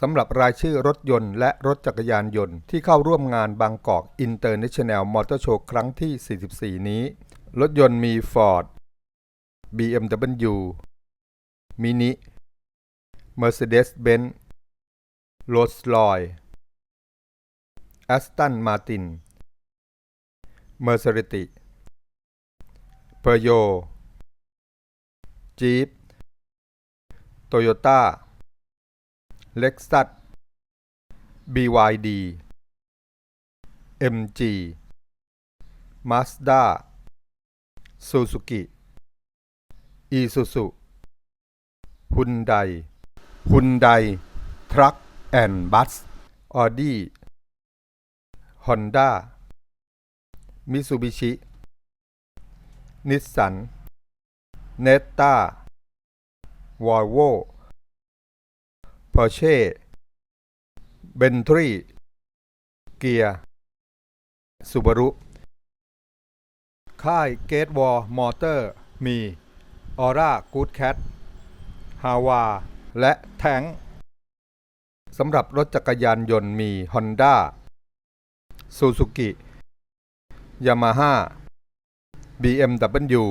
สำหรับรายชื่อรถยนต์และรถจักรยานยนต์ที่เข้าร่วมงานบางกอกอินเตอร์เนชั่นแนลมอเตอร์โชว์ครั้งที่ 44 นี้ รถยนต์มี Ford BMW Mini Mercedes-Benz Rolls-Royce Aston Martin Maserati Peugeot Jeep Toyota Lexus BYD MG Mazda Suzuki Isuzu Hyundai Hyundai Truck and Bus Audi Honda Mitsubishi Nissan Neta พอเช่เบนทรีเกียร์ซูบารุค่ายเกตวอลมอเตอร์มีออร่ากูดแคทฮาวา และแทงสำหรับรถจักรยานยนต์มีฮอนด้าซูซูกิยามาฮ่าบี BMW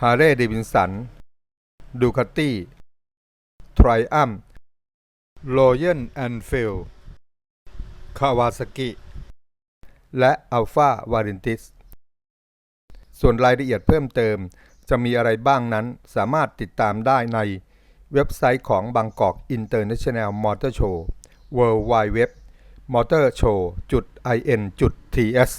ฮาร์เลย์เดวินสัน ดูคาตี้ Triumph Royal Enfield Kawasaki และ Alpha Variantis ส่วนรายละเอียดเพิ่มเติม จะมีอะไรบ้างนั้นสามารถติดตามได้ในเว็บไซต์ของบางกอก International Motor Show w w w m o t o r s h o w in ts